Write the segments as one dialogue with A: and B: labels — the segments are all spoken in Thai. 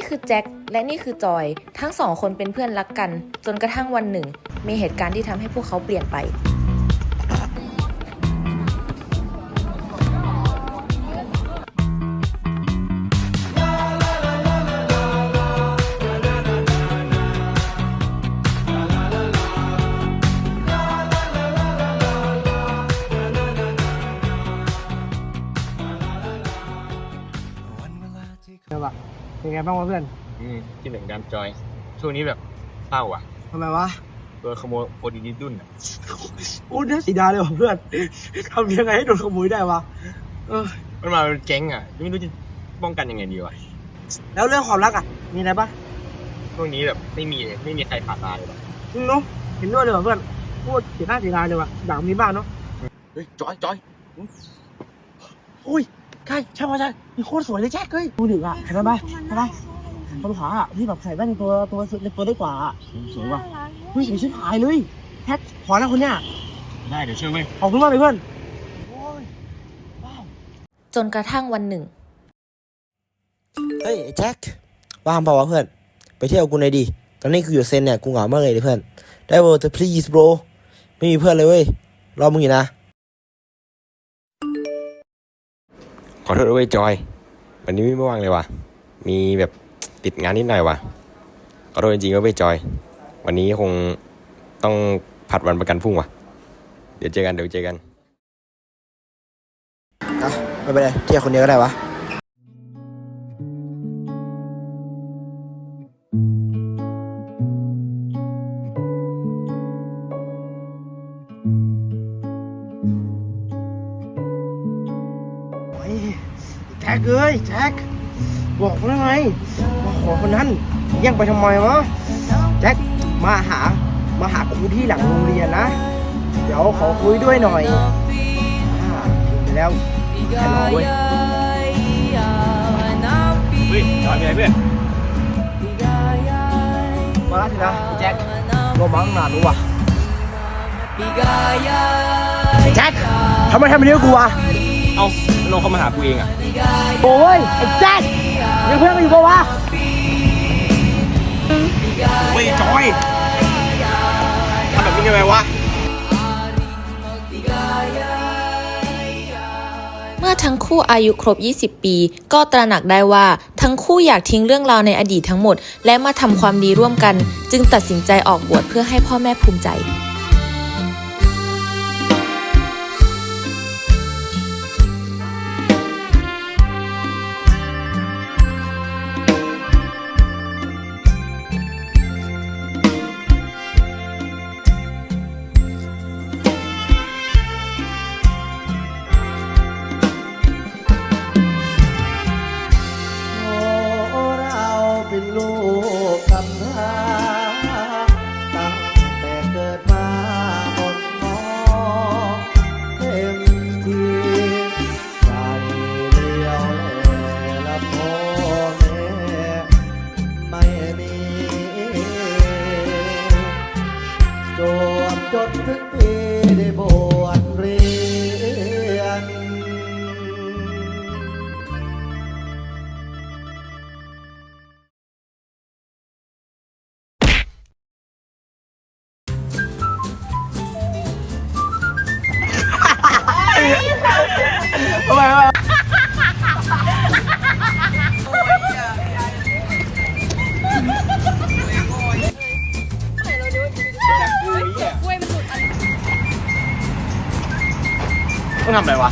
A: ี่คือแจ็คและนี่คือจอย ทั้งสองคนเป็นเพื่อนรักกัน จนกระทั่งวันหนึ่ง มีเหตุการณ์ที่ทำให้พวกเขาเปลี่ยนไป
B: เป็นไงบ้างวะเพื่อน
C: อืมคิดถึงการจอย ช่วงนี้แบบเศร้าอะ
B: ทำไมวะ
C: โดนขโมยโอดีนิดุนอะ
B: โอ้น่าเสียดายเลยว่ะเพื่อนทำยังไงให้โดนขโมยได้วะเออ
C: มันมาเป็นแก๊งอะไม่รู้จะป้องกันยังไงดีวะ
B: แล้วเรื่องความรักอะ มีอะไรปะ
C: ช่วงนี้แบบไม่มีเลยไม่มีใครผ่านมาเลยว่ะ
B: อืมเนาะเห็นด้วยเลยว่ะเพื่อนพูดเสียหน้าเสียดายเลยว่ะด่างมีบ้างเนาะ
C: เฮ้ยจอยจอย
B: อุ้ย ใช่ใช่ป่ะใช่มีโคตรสวยเลยแจ็คเฮ้ยดูดิอะเห็นไหมปะเห็นไหมคนขวาอะที่แบบใส่แว่นตัวตัวสุดตัวได้กว่าอะสวยว่ะเฮ้ยสวยชิบหายเลยแท็กขอนะคนเนี้ย
C: ได้เดี๋ยวช่วยเว้ย
B: ขอบคุณมากเลยเพื่อน
A: จนกระทั่งวันหนึ่ง
D: เฮ้ยไอ้แจ็คว่างเปล่าวะเพื่อน ไปเที่ยวกูหน่อยดิ ตอนนี้กูอยู่เซนเนี่ย กูเหงามากเลยเพื่อน ได้โบจะ please bro ไม่มีเพื่อนเลยเว้ย รอมึงอยู่นะ
C: อโทษด้วยจอย วันนี้ไม่ว่างเลยว่ะ มีแบบติดงานนิดหน่อยว่ะ ขอโทษจริงๆด้วยจอย วันนี้คงต้องผัดวันประกันพรุ่งว่ะ เดี๋ยวเจอกันเดี๋ยวเจอกัน
D: อะไม่เป็นไรเที่ยวคนเดียวก็ได้วะ
B: จ็คเอ้ยแจ็คบอกแล้วไงมาขอคนนั้นแย่งไปทำไมวะแจ็คมาหามาหาครูที่หลังโรงเรียนนะ เดี๋ยวขอคุยด้วยหน่อยอ่าถึงไปแล้วแค่รอเว้ย
C: เฮ้ยจอยมีอะไรเพื่อน
B: มาแล้วสินะแจ็ครอมาตั้งนานรู้ว่ะแจ็คทำไมทำแบบนี้กับกูอะ
C: เอ้าโนเขามาหากูเองอะ
B: โอ้ยไอ้แจ็คยังเพื่อนกันอยู่ปะวะ
C: เฮ้ยจอยทำแบบนี้ทำไมวะ
A: เมื่อทั้งคู่อายุครบ 20 ปี ก็ตระหนักได้ว่าทั้งคู่อยากทิ้งเรื่องราวในอดีตทั้งหมด และมาทำความดีร่วมกัน จึงตัดสินใจออกบวชเพื่อให้พ่อแม่ภูมิใจ
D: เป็นลูกกำพร้าตั้งแต่เกิดมาอดมองเต็มที่ใส่เดียวแลละพ่อแม่ไม่มีจวบจนถึง
C: ต้องทำอะไรวะ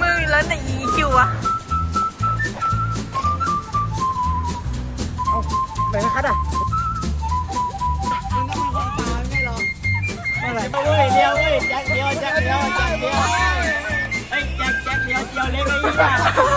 E: มือแล้วในอีคิวอะ
B: ไปไหมคัดอะ
C: อะไรเว้ยเดียวเว้ยแจ็คเดียวแจ็คเดียวแจ็คเดียวเฮ้ยแจ็คแจ็คเดียวเดียวเล็กไอ้ยี่